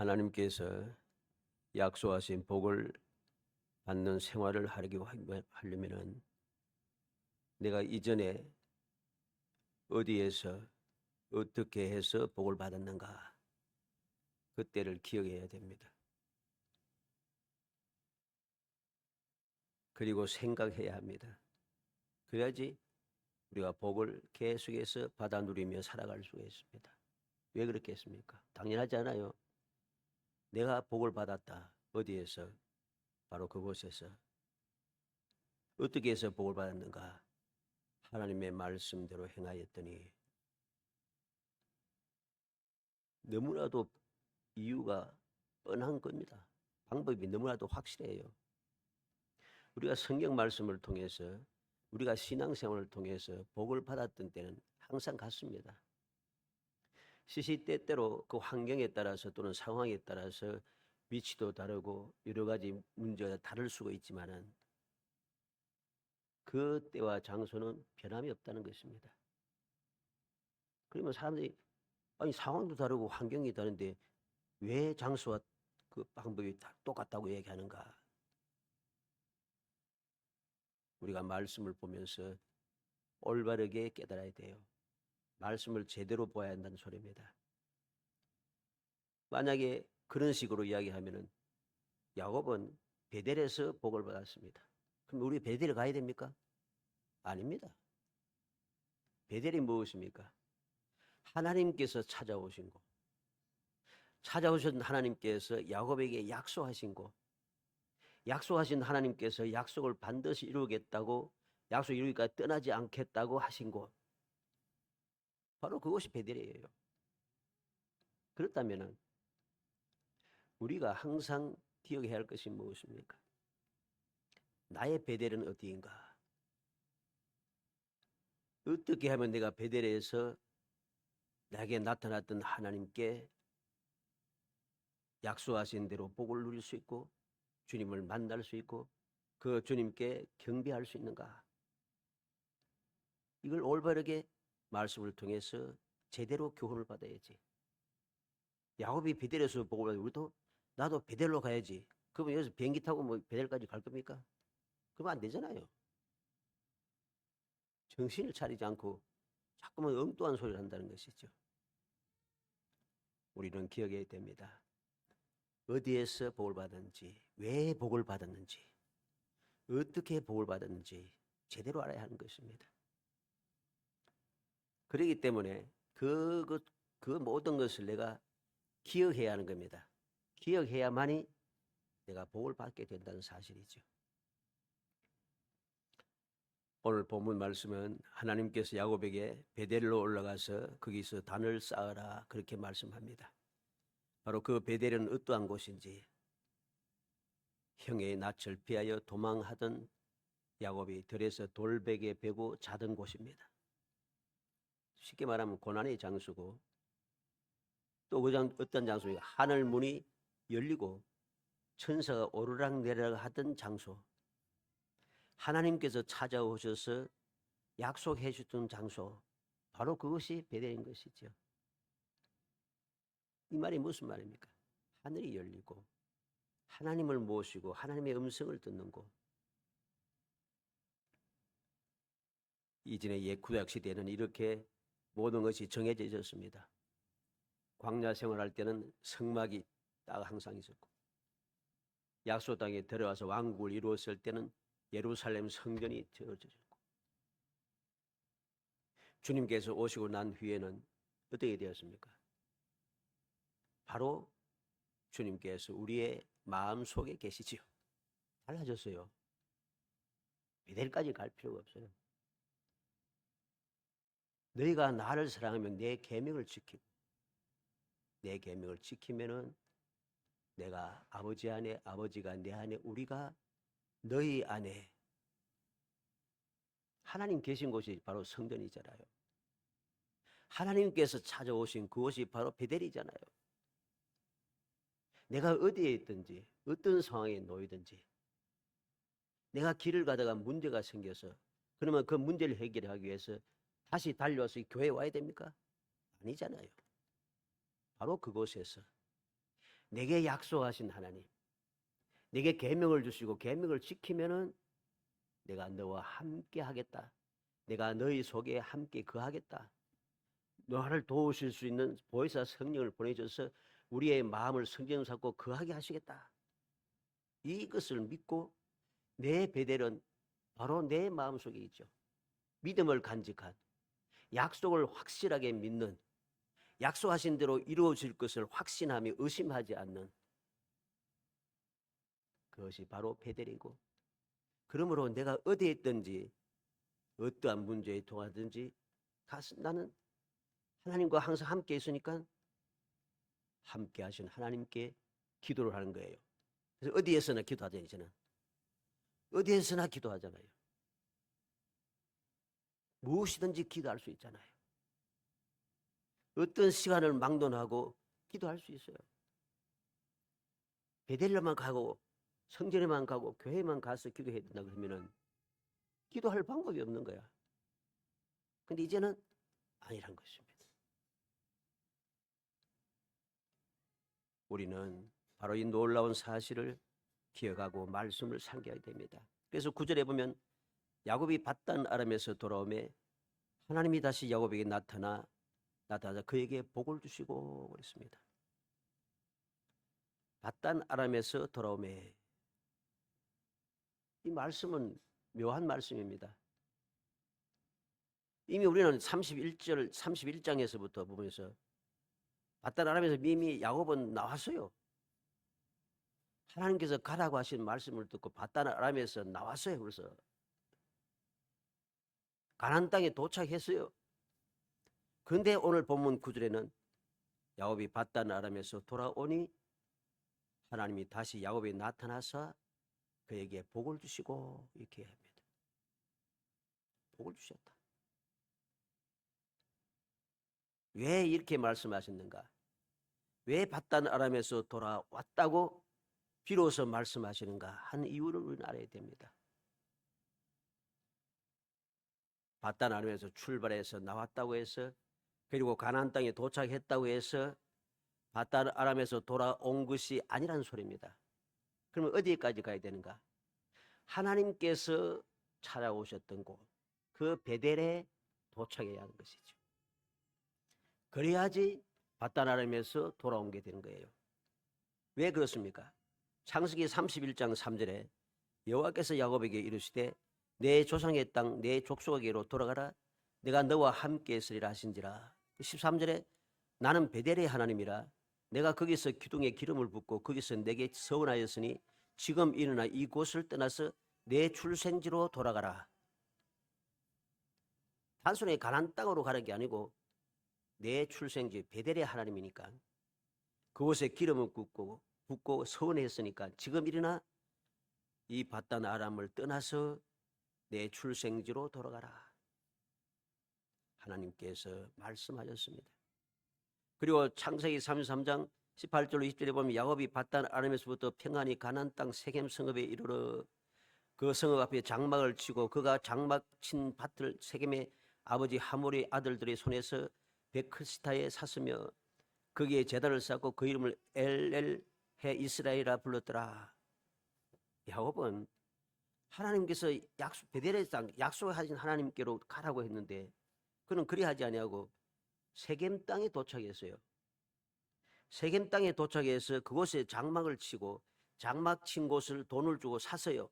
하나님께서 약속하신 복을 받는 생활을 하려면은 내가 이전에 어디에서 어떻게 해서 복을 받았는가 그때를 기억해야 됩니다. 그리고 생각해야 합니다. 그래야지 우리가 복을 계속해서 받아 누리며 살아갈 수가 있습니다. 왜 그렇겠습니까? 당연하지 않아요. 내가 복을 받았다. 어디에서? 바로 그곳에서. 어떻게 해서 복을 받았는가? 하나님의 말씀대로 행하였더니 너무나도 이유가 뻔한 겁니다. 방법이 너무나도 확실해요. 우리가 성경 말씀을 통해서 우리가 신앙생활을 통해서 복을 받았던 때는 항상 같습니다. 시시때때로 그 환경에 따라서 또는 상황에 따라서 위치도 다르고 여러 가지 문제가 다를 수가 있지만은 그 때와 장소는 변함이 없다는 것입니다. 그러면 사람들이 아니 상황도 다르고 환경이 다른데 왜 장소와 그 방법이 다 똑같다고 얘기하는가? 우리가 말씀을 보면서 올바르게 깨달아야 돼요. 말씀을 제대로 보아야 한다는 소리입니다. 만약에 그런 식으로 이야기하면은 야곱은 베델에서 복을 받았습니다. 그럼 우리 베델에 가야 됩니까? 아닙니다. 베델이 무엇입니까? 하나님께서 찾아오신 곳. 찾아오신 하나님께서 야곱에게 약속하신 곳. 약속하신 하나님께서 약속을 반드시 이루겠다고 약속 이루기까지 떠나지 않겠다고 하신 곳. 바로 그것이 베델이에요. 그렇다면은 우리가 항상 기억해야 할 것이 무엇입니까? 나의 베델은 어디인가? 어떻게 하면 내가 베델에서 나에게 나타났던 하나님께 약속하신 대로 복을 누릴 수 있고 주님을 만날 수 있고 그 주님께 경배할 수 있는가? 이걸 올바르게 말씀을 통해서 제대로 교훈을 받아야지. 야곱이 베델에서 복을 받고 우리도 나도 베델로 가야지. 그러면 여기서 비행기 타고 뭐 베델까지 갈 겁니까? 그러면 안 되잖아요. 정신을 차리지 않고 자꾸만 엉뚱한 소리를 한다는 것이죠. 우리는 기억해야 됩니다. 어디에서 복을 받았는지, 왜 복을 받았는지, 어떻게 복을 받았는지 제대로 알아야 하는 것입니다. 그렇기 때문에 그, 그, 그 모든 것을 내가 기억해야 하는 겁니다. 기억해야만이 내가 복을 받게 된다는 사실이죠. 오늘 본문 말씀은 하나님께서 야곱에게 베델로 올라가서 거기서 단을 쌓으라 그렇게 말씀합니다. 바로 그 베델은 어떠한 곳인지 형의 낯을 피하여 도망하던 야곱이 들에서 돌베개 베고 자던 곳입니다. 쉽게 말하면 고난의 장소고 또그 장, 어떤 장소가 하늘 문이 열리고 천사가 오르락 내리락 하던 장소 하나님께서 찾아오셔서 약속해 주던 장소 바로 그것이 베델인 것이죠. 이 말이 무슨 말입니까? 하늘이 열리고 하나님을 모시고 하나님의 음성을 듣는 곳. 이전의 옛 구약 시대는 이렇게 모든 것이 정해져 있었습니다. 광야 생활할 때는 성막이 딱 항상 있었고 약속 땅에 들어와서 왕국을 이루었을 때는 예루살렘 성전이 지어졌고 주님께서 오시고 난 후에는 어떻게 되었습니까? 바로 주님께서 우리의 마음 속에 계시지요. 달라졌어요. 베델까지 갈 필요가 없어요. 너희가 나를 사랑하면 내 계명을 지키고 내 계명을 지키면은 내가 아버지 안에 아버지가 내 안에 우리가 너희 안에 하나님 계신 곳이 바로 성전이잖아요. 하나님께서 찾아오신 그곳이 바로 베델이잖아요. 내가 어디에 있든지 어떤 상황에 놓이든지 내가 길을 가다가 문제가 생겨서 그러면 그 문제를 해결하기 위해서 다시 달려와서 교회에 와야 됩니까? 아니잖아요. 바로 그곳에서 내게 약속하신 하나님, 내게 계명을 주시고 계명을 지키면은 내가 너와 함께 하겠다. 내가 너희 속에 함께 거하겠다. 너를 도우실 수 있는 보혜사 성령을 보내줘서 우리의 마음을 성령 삼고 거하게 하시겠다. 이것을 믿고 내 베델은 바로 내 마음 속에 있죠. 믿음을 간직한 약속을 확실하게 믿는 약속하신 대로 이루어질 것을 확신하며 의심하지 않는 그것이 바로 베델이고 그러므로 내가 어디에 있든지 어떠한 문제에 통하든지 나는 하나님과 항상 함께 있으니까 함께 하신 하나님께 기도를 하는 거예요. 그래서 어디에서나 기도하잖아요. 어디에서나 기도하잖아요. 무엇이든지 기도할 수 있잖아요. 어떤 시간을 막론하고 기도할 수 있어요. 베델로만 가고 성전에만 가고 교회만 가서 기도해야 된다 그러면은 기도할 방법이 없는 거야. 근데 이제는 아니란 것입니다. 우리는 바로 이 놀라운 사실을 기억하고 말씀을 상기해야 됩니다. 그래서 구절에 보면 야곱이 받단 아람에서 돌아오매 하나님이 다시 야곱에게 나타나 나타나 그에게 복을 주시고 그랬습니다. 받단 아람에서 돌아오매 이 말씀은 묘한 말씀입니다. 이미 우리는 31절 31장에서부터 보면서 받단 아람에서 이미 야곱은 나왔어요. 하나님께서 가라고 하신 말씀을 듣고 받단 아람에서 나왔어요. 그래서 가나안 땅에 도착했어요. 그런데 오늘 본문 9절에는 야곱이 받단 아람에서 돌아오니 하나님이 다시 야곱에 나타나서 그에게 복을 주시고 이렇게 합니다. 복을 주셨다. 왜 이렇게 말씀하셨는가? 왜 받단 아람에서 돌아왔다고 비로소 말씀하시는가? 한 이유를 우리는 알아야 됩니다. 받단 아람에서 출발해서 나왔다고 해서 그리고 가나안 땅에 도착했다고 해서 받단 아람에서 돌아온 것이 아니란 소리입니다. 그러면 어디까지 가야 되는가? 하나님께서 찾아오셨던 곳, 그 베델에 도착해야 하는 것이죠. 그래야지 받단 아람에서 돌아온 게 되는 거예요. 왜 그렇습니까? 창세기 31장 3절에 여호와께서 야곱에게 이르시되 내 조상의 땅 내 족속에게로 돌아가라. 내가 너와 함께 있으리라 하신지라. 13절에 나는 베델의 하나님이라. 내가 거기서 기둥에 기름을 붓고 거기서 내게 서원하였으니 지금 일어나 이곳을 떠나서 내 출생지로 돌아가라. 단순히 가난 땅으로 가는 게 아니고 내 출생지 베델의 하나님이니까. 그곳에 기름을 붓고 붓고 서원했으니까 지금 일어나 이 바단 아람을 떠나서 내 출생지로 돌아가라. 하나님께서 말씀하셨습니다. 그리고 창세기 33장 18절로 20절에 보면 야곱이 바단 아람에서부터 평안히 가난 땅 세겜 성읍에 이르러 그 성읍 앞에 장막을 치고 그가 장막 친 밭을 세겜의 아버지 하몰의 아들들의 손에서 베크스타에 샀으며 거기에 제단을 쌓고 그 이름을 엘엘 해 이스라엘이라 불렀더라. 야곱은 하나님께서 약속 땅 약속하신 하나님께로 가라고 했는데 그는 그리하지 아니하고 세겜 땅에 도착했어요. 세겜 땅에 도착해서 그곳에 장막을 치고 장막 친 곳을 돈을 주고 샀어요.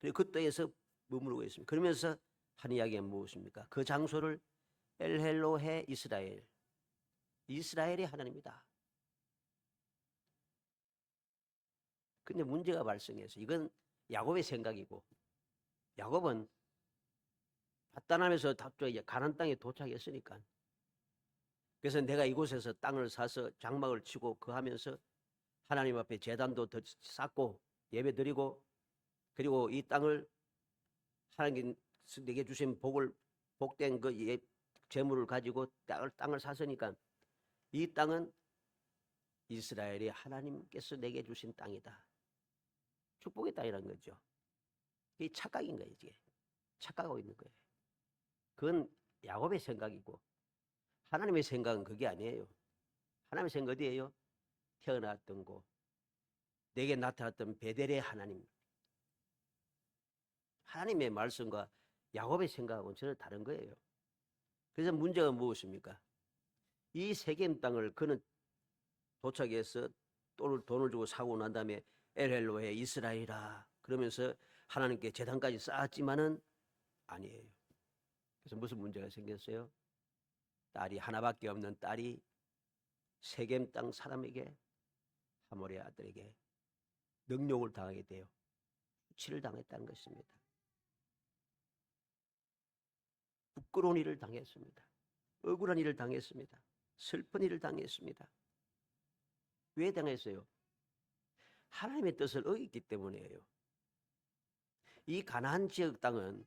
그리고 그 땅에서 머무르고 있습니다. 그러면서 한 이야기가 무엇입니까? 그 장소를 엘헬로해 이스라엘. 이스라엘이 하나님이다. 근데 문제가 발생해서 이건 야곱의 생각이고 야곱은 바단함에서 답쪽에 가난 땅에 도착했으니까 그래서 내가 이곳에서 땅을 사서 장막을 치고 그 하면서 하나님 앞에 재단도 더 쌓고 예배 드리고 그리고 이 땅을 하나님 내게 주신 복을 복된 그 예, 재물을 가지고 땅을 땅을 샀으니까 이 땅은 이스라엘이 하나님께서 내게 주신 땅이다. 축복의 땅이라는 거죠. 이 착각인 거예요, 이게. 착각하고 있는 거예요. 그건 야곱의 생각이고 하나님의 생각은 그게 아니에요. 하나님의 생각 어디예요? 태어났던 곳, 내게 나타났던 베델의 하나님. 하나님의 말씀과 야곱의 생각하고는 전혀 다른 거예요. 그래서 문제가 무엇입니까? 이 세겜 땅을 그는 도착해서 돈을 주고 사고 난 다음에 엘헬로에 이스라엘아 그러면서 하나님께 재단까지 쌓았지만은 아니에요. 그래서 무슨 문제가 생겼어요? 딸이 하나밖에 없는 딸이 세겜 땅 사람에게 하모리의 아들에게 능욕을 당하게 돼요. 치를 당했다는 것입니다. 부끄러운 일을 당했습니다. 억울한 일을 당했습니다. 슬픈 일을 당했습니다. 왜 당했어요? 하나님의 뜻을 어겼기 때문이에요. 이 가나안 지역 땅은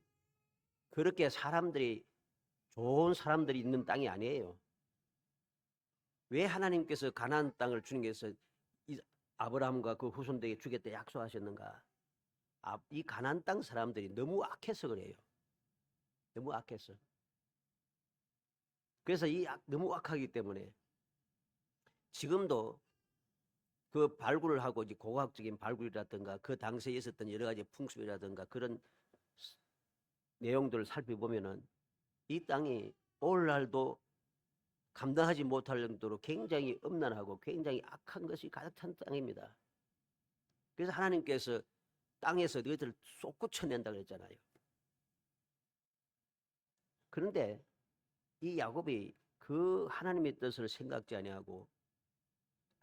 그렇게 사람들이 좋은 사람들이 있는 땅이 아니에요. 왜 하나님께서 가나안 땅을 주님께서 이 아브라함과 그 후손들에게 주겠다 약속하셨는가? 아, 이 가나안 땅 사람들이 너무 악해서 그래요. 너무 악해서. 그래서 이 악, 너무 악하기 때문에 지금도 그 발굴을 하고 이제 고고학적인 발굴이라든가 그 당시에 있었던 여러 가지 풍습이라든가 그런 스- 내용들을 살펴보면은 이 땅이 오늘날도 감당하지 못할 정도로 굉장히 음란하고 굉장히 악한 것이 가득 찬 땅입니다. 그래서 하나님께서 땅에서 너희들을 쏟고쳐낸다 그랬잖아요. 그런데 이 야곱이 그 하나님의 뜻을 생각지 아니하고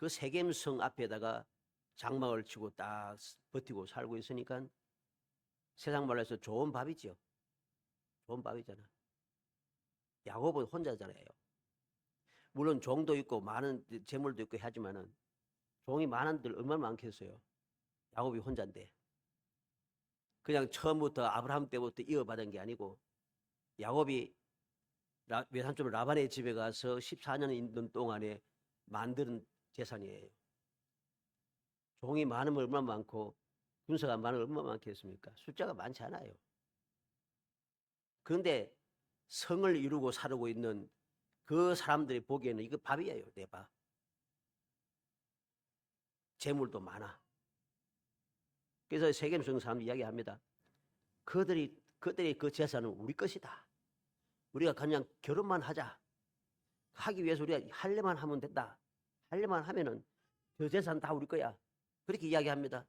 그 세겜성 앞에다가 장막을 치고 딱 버티고 살고 있으니까 세상 말로 해서 좋은 밥이죠. 좋은 밥이잖아. 야곱은 혼자잖아요. 물론 종도 있고 많은 재물도 있고 하지만은 종이 많은들 얼마나 많겠어요. 야곱이 혼자인데. 그냥 처음부터 아브라함 때부터 이어받은 게 아니고 야곱이 라, 외삼촌 라반의 집에 가서 14년 있는 동안에 만드는 재산이에요. 종이 많으면 얼마나 많고 군사가 많으면 얼마나 많겠습니까? 숫자가 많지 않아요. 그런데 성을 이루고 살고 있는 그 사람들이 보기에는 이거 밥이에요, 내 밥. 재물도 많아. 그래서 세겜성 사람 이야기합니다. 그들이 그들의 그 재산은 우리 것이다. 우리가 그냥 결혼만 하자. 하기 위해서 우리가 할래만 하면 된다. 할래만 하면은 저 재산 다 우리 거야. 그렇게 이야기합니다.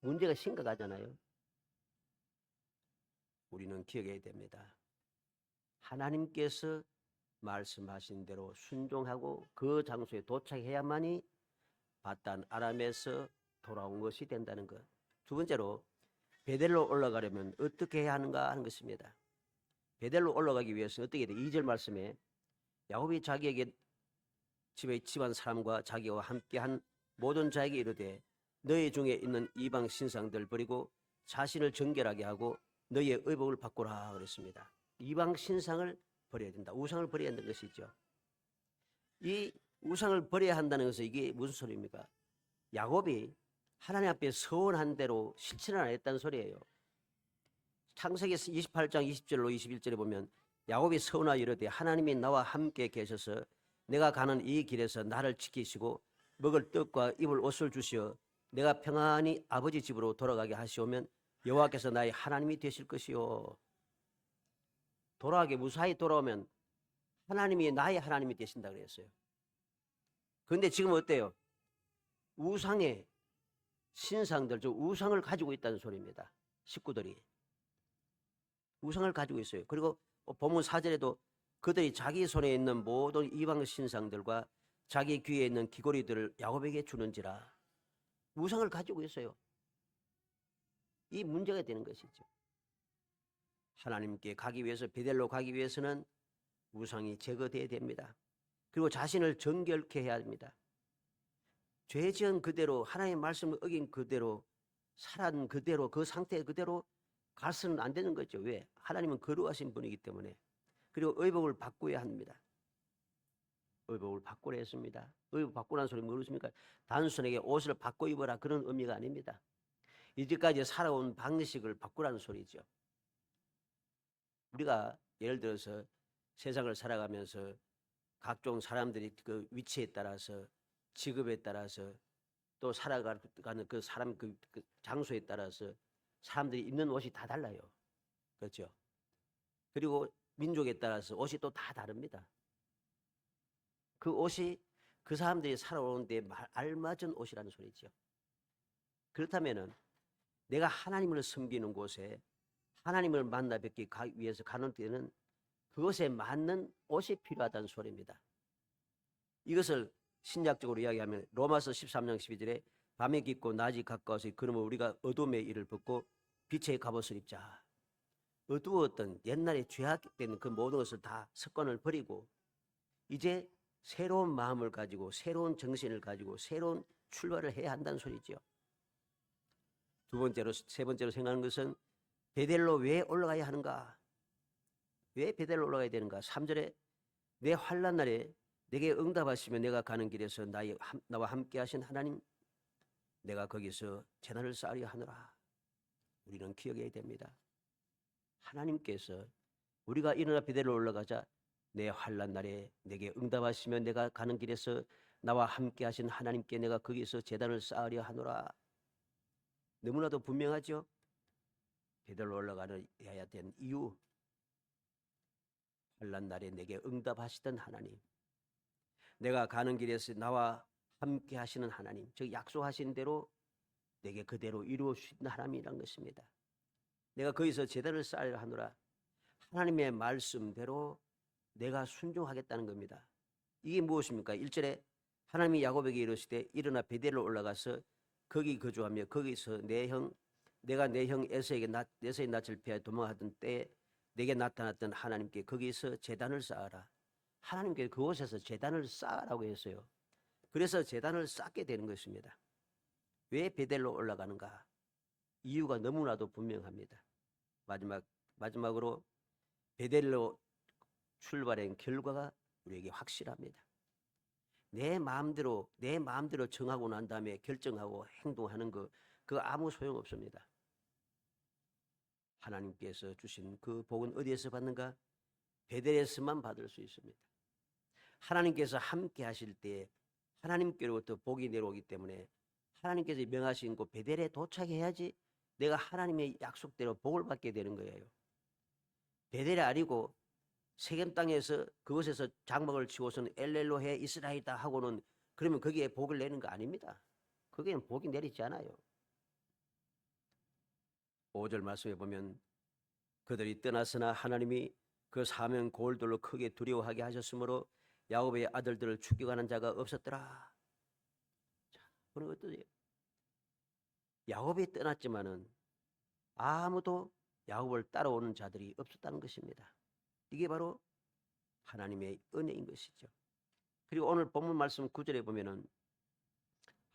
문제가 심각하잖아요. 우리는 기억해야 됩니다. 하나님께서 말씀하신 대로 순종하고 그 장소에 도착해야만이 바단 아람에서 돌아온 것이 된다는 것. 두 번째로 베델로 올라가려면 어떻게 해야 하는가 하는 것입니다. 베델로 올라가기 위해서 어떻게 돼? 2절 말씀에 야곱이 자기에게 집에 집안 사람과 자기와 함께한 모든 자에게 이르되 너희 중에 있는 이방 신상들 버리고 자신을 정결하게 하고 너희의 의복을 바꾸라 그랬습니다. 이방 신상을 버려야 된다. 우상을 버려야 한다는 것이죠. 이 우상을 버려야 한다는 것은 이게 무슨 소리입니까? 야곱이 하나님 앞에 서원한 대로 실천을 안 했다는 소리예요. 창세기 28장 20절로 21절에 보면 야곱이 서원하여 이르되 하나님이 나와 함께 계셔서 내가 가는 이 길에서 나를 지키시고 먹을 떡과 입을 옷을 주시어 내가 평안히 아버지 집으로 돌아가게 하시오면 여호와께서 나의 하나님이 되실 것이요. 돌아가게 무사히 돌아오면 하나님이 나의 하나님이 되신다 그랬어요. 그런데 지금 어때요? 우상의 신상들, 저 우상을 가지고 있다는 소리입니다. 식구들이. 우상을 가지고 있어요. 그리고 본문 4절에도 그들이 자기 손에 있는 모든 이방 신상들과 자기 귀에 있는 귀고리들을 야곱에게 주는지라 우상을 가지고 있어요. 이 문제가 되는 것이죠. 하나님께 가기 위해서 베델로 가기 위해서는 우상이 제거돼야 됩니다. 그리고 자신을 정결케 해야 합니다. 죄 지은 그대로 하나님의 말씀을 어긴 그대로 살한 그대로 그 상태 그대로 가서는 안 되는 거죠. 왜? 하나님은 거룩하신 분이기 때문에. 그리고 의복을 바꾸어야 합니다. 의복을 바꾸라 했습니다. 의복 바꾸라는 소리 모르십니까? 단순하게 옷을 바꿔 입어라 그런 의미가 아닙니다. 이제까지 살아온 방식을 바꾸라는 소리죠. 우리가 예를 들어서 세상을 살아가면서 각종 사람들이 그 위치에 따라서 직업에 따라서 또 살아가는 그 사람 그, 그 장소에 따라서 사람들이 입는 옷이 다 달라요. 그렇죠? 그리고 민족에 따라서 옷이 또 다 다릅니다. 그 옷이 그 사람들이 살아오는데 말- 알맞은 옷이라는 소리죠. 그렇다면은 내가 하나님을 섬기는 곳에 하나님을 만나 뵙기 가- 위해서 가는 때는 그것에 맞는 옷이 필요하다는 소리입니다. 이것을 신약적으로 이야기하면 로마서 13장 12절에 밤이 깊고 낮이 가까워서 그러면 우리가 어둠의 일을 벗고 빛의 갑옷을 입자. 어두웠던 옛날에 죄악된 그 모든 것을 다 습관을 버리고 이제 새로운 마음을 가지고 새로운 정신을 가지고 새로운 출발을 해야 한다는 소리죠. 두 번째로 세 번째로 생각하는 것은 베델로 왜 올라가야 하는가? 왜 베델로 올라가야 되는가? 3절에 내 환란 날에 내게 응답하시며 내가 가는 길에서 나의 함- 나와 함께 하신 하나님 내가 거기서 재난을 쌓으려 하노라. 우리는 기억해야 됩니다. 하나님께서 우리가 일어나 베델로 올라가자 내 환란 날에 내게 응답하시며 내가 가는 길에서 나와 함께 하신 하나님께 내가 거기서 재단을 쌓으려 하노라. 너무나도 분명하죠. 베델로 올라가는 해야 된 이유. 환란 날에 내게 응답하시던 하나님. 내가 가는 길에서 나와 함께 하시는 하나님, 즉 약속하신 대로 내게 그대로 이루어 주신 하나님이란 것입니다. 내가 거기서 제대로 쌓으려 하노라. 하나님의 말씀대로 내가 순종하겠다는 겁니다. 이게 무엇입니까? 1절에 하나님이 야곱에게 이르시되 일어나 베델로 올라가서 거기 거주하며 거기서 내 형 내가 내 형 에서에게 나, 에서의 낯을 피하여 도망하던 때에 내게 나타났던 하나님께 거기서 재단을 쌓아라. 하나님께 그곳에서 재단을 쌓으라고 했어요. 그래서 재단을 쌓게 되는 것입니다. 왜 베델로 올라가는가? 이유가 너무나도 분명합니다. 마지막 마지막으로 베델로 출발한 결과가 우리에게 확실합니다. 내 마음대로 내 마음대로 정하고 난 다음에 결정하고 행동하는 거 그 아무 소용 없습니다. 하나님께서 주신 그 복은 어디에서 받는가? 베델에서만 받을 수 있습니다. 하나님께서 함께 하실 때 하나님께로부터 복이 내려오기 때문에 하나님께서 명하신 곳 베델에 도착해야지 내가 하나님의 약속대로 복을 받게 되는 거예요. 베델이 아니고 세겜 땅에서 그곳에서 장막을 치고서는 엘렐로해 이스라엘이다 하고는 그러면 거기에 복을 내는 거 아닙니다. 거기에는 복이 내리지 않아요. 5절 말씀에 보면 그들이 떠났으나 하나님이 그 사명 골돌로 크게 두려워하게 하셨으므로 야곱의 아들들을 죽여가는 자가 없었더라. 자, 그런 것도 야곱이 떠났지만은 아무도 야곱을 따라오는 자들이 없었다는 것입니다. 이게 바로 하나님의 은혜인 것이죠. 그리고 오늘 본문 말씀 9절에 보면은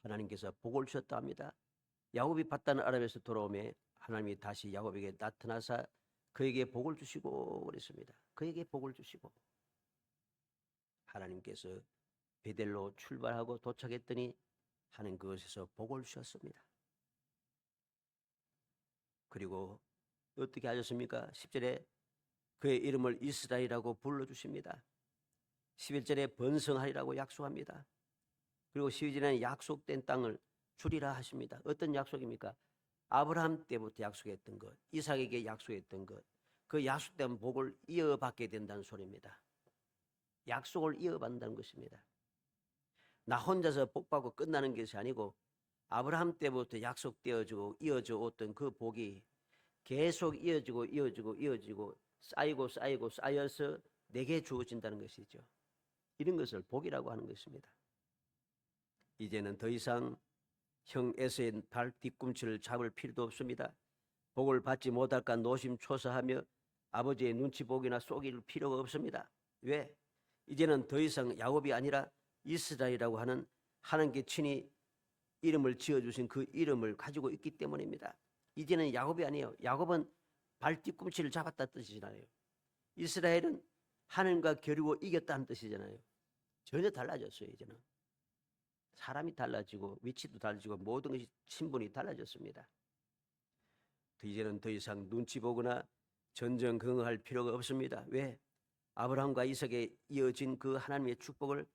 하나님께서 복을 주셨다 합니다. 야곱이 받다는 아람에서 돌아오매 하나님이 다시 야곱에게 나타나사 그에게 복을 주시고 그랬습니다. 그에게 복을 주시고 하나님께서 베델로 출발하고 도착했더니 하는 그것에서 복을 주셨습니다. 그리고 어떻게 하셨습니까? 10절에 그의 이름을 이스라엘이라고 불러주십니다. 11절에 번성하리라고 약속합니다. 그리고 12절에는 약속된 땅을 주리라 하십니다. 어떤 약속입니까? 아브라함 때부터 약속했던 것, 이삭에게 약속했던 것, 그 약속된 복을 이어받게 된다는 소리입니다. 약속을 이어받는다는 것입니다. 나 혼자서 복 받고 끝나는 것이 아니고 아브라함 때부터 약속되어지고 이어져 왔던 그 복이 계속 이어지고 이어지고 이어지고 쌓이고 쌓이고 쌓여서 내게 주어진다는 것이죠. 이런 것을 복이라고 하는 것입니다. 이제는 더 이상 형 에서의 발 뒤꿈치를 잡을 필요도 없습니다. 복을 받지 못할까 노심초사하며 아버지의 눈치 보기나 쏘길 필요가 없습니다. 왜? 이제는 더 이상 야곱이 아니라 이스라엘이라고 하는 하나님께 친히 이름을 지어주신 그 이름을 가지고 있기 때문입니다. 이제는 야곱이 아니에요. 야곱은 발 뒤꿈치를 잡았다 뜻이잖아요. 이스라엘은 하나님과 겨루고 이겼다는 뜻이잖아요. 전혀 달라졌어요, 이제는. 사람이 달라지고 위치도 달라지고 모든 것이 신분이 달라졌습니다. 이제는 더 이상 눈치 보거나 전전긍긍할 필요가 없습니다. 왜? 아브라함과 이삭에 이어진 그 하나님의 축복을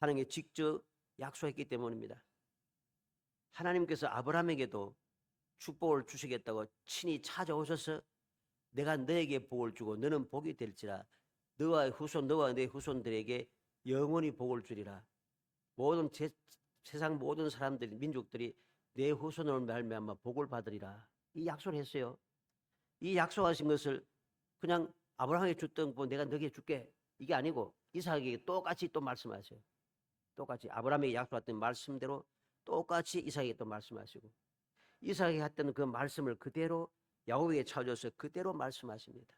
하나님께 직접 약속했기 때문입니다. 하나님께서 아브라함에게도 축복을 주시겠다고 친히 찾아오셔서 내가 너에게 복을 주고 너는 복이 될지라 너와 후손 너와 내 후손들에게 영원히 복을 주리라. 모든 제, 세상 모든 사람들이 민족들이 내 후손으로 말미암아 복을 받으리라. 이 약속을 했어요. 이 약속하신 것을 그냥 아브라함에게 줬던 거 내가 너에게 줄게 이게 아니고 이삭에게 똑같이 또 말씀하세요. 똑같이 아브라함에게 약속했던 말씀대로 똑같이 이삭에게 또 말씀하시고 이삭에게 했던 그 말씀을 그대로 야곱에게 찾아서 그대로 말씀하십니다.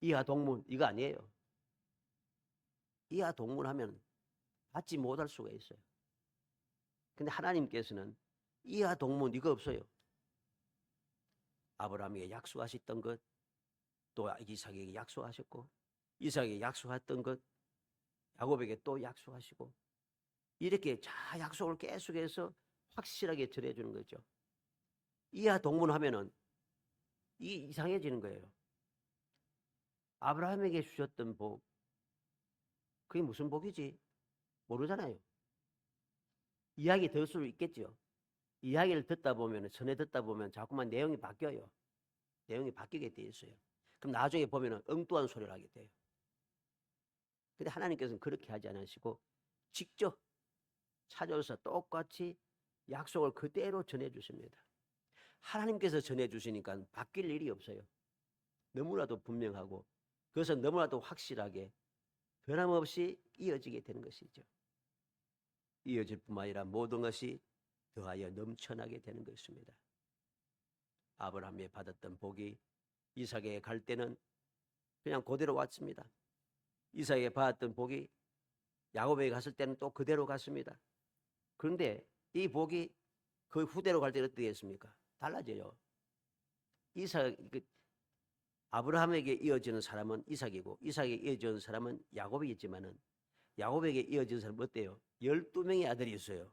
이하 동문 이거 아니에요. 이하 동문 하면 받지 못할 수가 있어요. 근데 하나님께서는 이하 동문 이거 없어요. 아브라함에게 약속하셨던 것, 또 이삭에게 약속하셨고, 이삭에게 약속했던 것, 야곱에게 또 약속하시고, 이렇게 자 약속을 계속해서 확실하게 전해주는 거죠. 이하 동문하면은 이 이상해지는 거예요. 아브라함에게 주셨던 복, 그게 무슨 복이지? 모르잖아요. 이야기 들을 수 있겠죠. 이야기를 듣다 보면, 전에 듣다 보면 자꾸만 내용이 바뀌어요. 내용이 바뀌게 돼 있어요. 그럼 나중에 보면은 엉뚱한 소리를 하게 돼요. 근데 하나님께서는 그렇게 하지 않으시고 직접 찾아와서 똑같이 약속을 그대로 전해 주십니다. 하나님께서 전해 주시니까 바뀔 일이 없어요. 너무나도 분명하고 그래서 너무나도 확실하게 변함없이 이어지게 되는 것이죠. 이어질 뿐만 아니라 모든 것이 더하여 넘쳐나게 되는 것입니다. 아브라함이 받았던 복이 이삭에게 갈 때는 그냥 그대로 왔습니다. 이삭에게 받았던 복이 야곱에게 갔을 때는 또 그대로 갔습니다. 그런데 이 복이 그 후대로 갈 때는 어떻게 했습니까? 달라져요. 이삭 그 아브라함에게 이어지는 사람은 이삭이고 이삭에게 이어지는 사람은 야곱이겠지만은 야곱에게 이어지는 사람은 어때요? 12명의 아들이 있어요.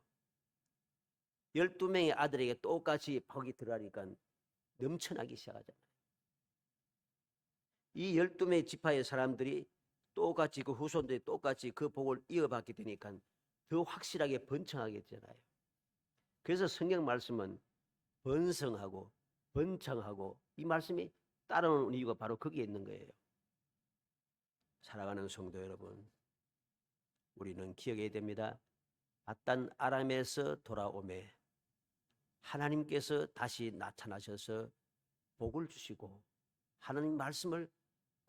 12명의 아들에게 똑같이 복이 들어가니까 넘쳐나기 시작하잖아요. 이 12명의 지파의 사람들이 똑같이 그 후손들이 똑같이 그 복을 이어받게 되니까 더 확실하게 번창하게 되잖아요. 그래서 성경 말씀은 번성하고 번창하고 이 말씀이 따라오는 이유가 바로 거기에 있는 거예요. 사랑하는 성도 여러분, 우리는 기억해야 됩니다. 아단 아람에서 돌아오매 하나님께서 다시 나타나셔서 복을 주시고 하나님 말씀을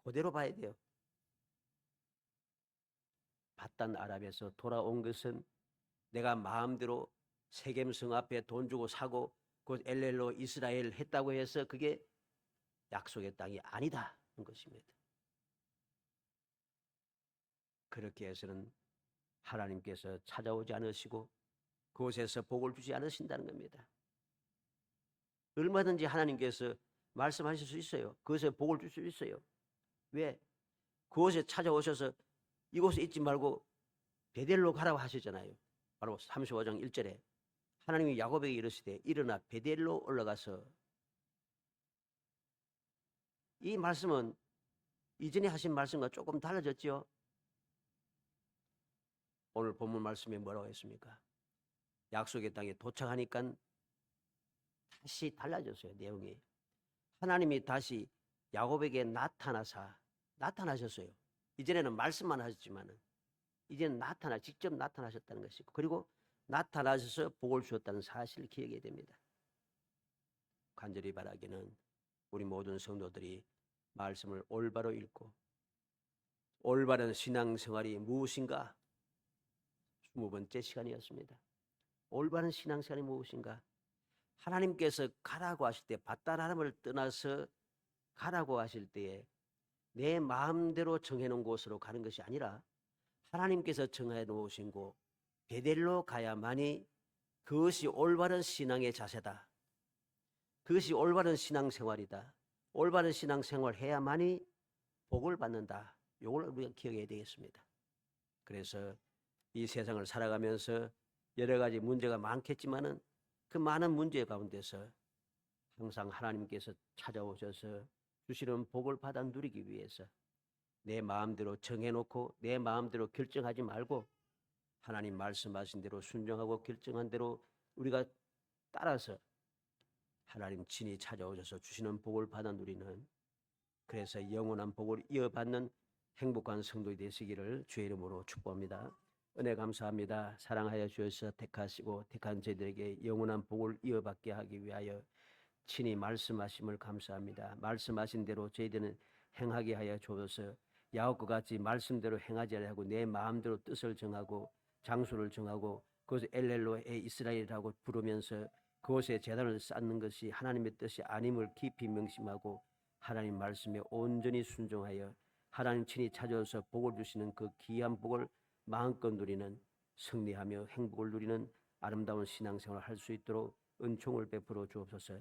그대로 봐야 돼요. 바단 아랍에서 돌아온 것은 내가 마음대로 세겜성 앞에 돈 주고 사고 곧 엘렐로 이스라엘 했다고 해서 그게 약속의 땅이 아니다 는 것입니다. 그렇게 해서는 하나님께서 찾아오지 않으시고 그곳에서 복을 주지 않으신다는 겁니다. 얼마든지 하나님께서 말씀하실 수 있어요. 그것에 복을 줄 수 있어요. 왜? 그곳에 찾아오셔서 이곳에 있지 말고 베델로 가라고 하시잖아요. 바로 35장 1절에 하나님이 야곱에게 이르시되 일어나 베델로 올라가서 이 말씀은 이전에 하신 말씀과 조금 달라졌죠. 오늘 본문 말씀에 뭐라고 했습니까? 약속의 땅에 도착하니까 다시 달라졌어요. 내용이. 하나님이 다시 야곱에게 나타나사 나타나셨어요. 이전에는 말씀만 하셨지만은 이제는 나타나 직접 나타나셨다는 것이고 그리고 나타나셔서 복을 주었다는 사실을 기억해야 됩니다. 간절히 바라기는 우리 모든 성도들이 말씀을 올바로 읽고 올바른 신앙생활이 무엇인가 20번째 시간이었습니다. 올바른 신앙생활이 무엇인가? 하나님께서 가라고 하실 때 바다라람을 떠나서 가라고 하실 때에 내 마음대로 정해놓은 곳으로 가는 것이 아니라 하나님께서 정해 놓으신 곳 베델로 가야만이 그것이 올바른 신앙의 자세다. 그것이 올바른 신앙생활이다. 올바른 신앙생활 해야만이 복을 받는다. 이걸 우리가 기억해야 되겠습니다. 그래서 이 세상을 살아가면서 여러 가지 문제가 많겠지만은 그 많은 문제 가운데서 항상 하나님께서 찾아오셔서 주시는 복을 받아 누리기 위해서 내 마음대로 정해놓고 내 마음대로 결정하지 말고 하나님 말씀하신 대로 순종하고 결정한 대로 우리가 따라서 하나님 친히 찾아오셔서 주시는 복을 받아 누리는 그래서 영원한 복을 이어받는 행복한 성도이 되시기를 주의 이름으로 축복합니다. 은혜 감사합니다. 사랑하여 주셔서 택하시고 택한 저희들에게 영원한 복을 이어받게 하기 위하여 친히 말씀하심을 감사합니다. 말씀하신 대로 저희들은 행하게 하여 주옵소서. 야곱과 같이 말씀대로 행하지 아니하고 내 마음대로 뜻을 정하고 장소를 정하고 그것을 엘렐로에 이스라엘이라고 부르면서 그곳에 재단을 쌓는 것이 하나님의 뜻이 아님을 깊이 명심하고 하나님 말씀에 온전히 순종하여 하나님 친히 찾아서 복을 주시는 그 귀한 복을 마음껏 누리는 승리하며 행복을 누리는 아름다운 신앙생활을 할 수 있도록 은총을 베풀어 주옵소서.